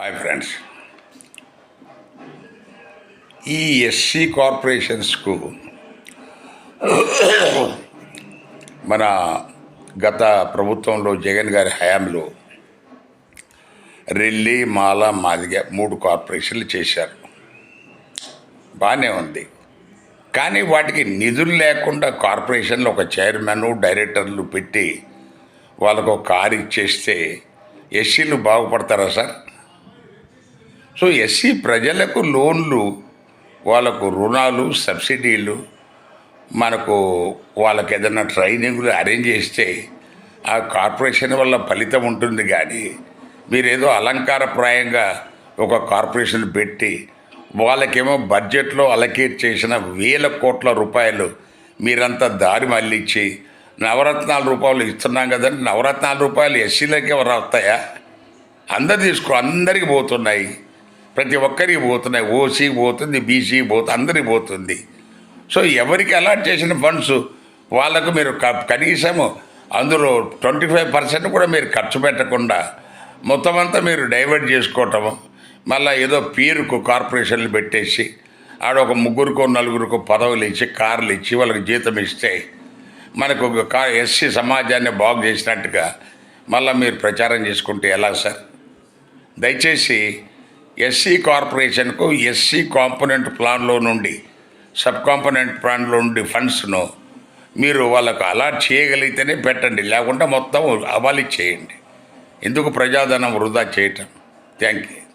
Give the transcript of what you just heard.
Hi friends ఈ SC కార్పొరేషన్స్కు మన గత ప్రభుత్వంలో జగన్ గారి హయాంలో రెల్లి మాల మాదిగ మూడు కార్పొరేషన్లు చేశారు. బాగానే ఉంది. కానీ వాటికి నిధులు లేకుండా కార్పొరేషన్లో ఒక చైర్మన్ డైరెక్టర్లు పెట్టి వాళ్ళకు ఒక కారు ఇచ్చేస్తే ఎస్సీలు బాగుపడతారా సార్? సో ఎస్సీ ప్రజలకు లోన్లు వాళ్ళకు రుణాలు సబ్సిడీలు మనకు వాళ్ళకి ఏదైనా ట్రైనింగ్లు అరేంజ్ చేస్తే ఆ కార్పొరేషన్ వల్ల ఫలితం ఉంటుంది కానీ మీరేదో అలంకారప్రాయంగా ఒక కార్పొరేషన్ పెట్టి వాళ్ళకేమో బడ్జెట్లో అలకేట్ చేసిన వేల కోట్ల రూపాయలు మీరంతా దారి మళ్ళించి నవరత్నాల రూపాయలు ఇస్తున్నాం కదండి. నవరత్నాల రూపాయలు ఎస్సీలకి ఎవరు వస్తాయా? అందరు తీసుకో అందరికి పోతున్నాయి. ప్రతి ఒక్కరికి పోతున్నాయి. ఓసీ పోతుంది బీసీ పోతుంది అందరికి పోతుంది. సో ఎవరికి అలాట్ చేసిన ఫండ్స్ వాళ్ళకు మీరు కనీసము అందులో ట్వంటీ ఫైవ్ పర్సెంట్ కూడా మీరు ఖర్చు పెట్టకుండా మొత్తం అంతా మీరు డైవర్ట్ చేసుకోవటము మళ్ళీ ఏదో పీరుకు కార్పొరేషన్లు పెట్టేసి ఆడ ఒక ముగ్గురికో నలుగురికో పదవులు ఇచ్చి కార్లు ఇచ్చి వాళ్ళకి జీతం ఇస్తే మనకు ఒక కా ఎస్సీ సమాజాన్ని బాగు చేసినట్టుగా మళ్ళీ మీరు ప్రచారం చేసుకుంటే ఎలా సార్? దయచేసి ఎస్సీ కార్పొరేషన్కు ఎస్సీ కాంపోనెంట్ ప్లాన్లో నుండి సబ్ కాంపోనెంట్ ప్లాన్లో నుండి ఫండ్స్ను మీరు వాళ్ళకు అలాట్ చేయగలిగితేనే పెట్టండి. లేకుండా మొత్తం అవాలి చేయండి. ఎందుకు ప్రజాధనం వృధా చేయటం? Thank you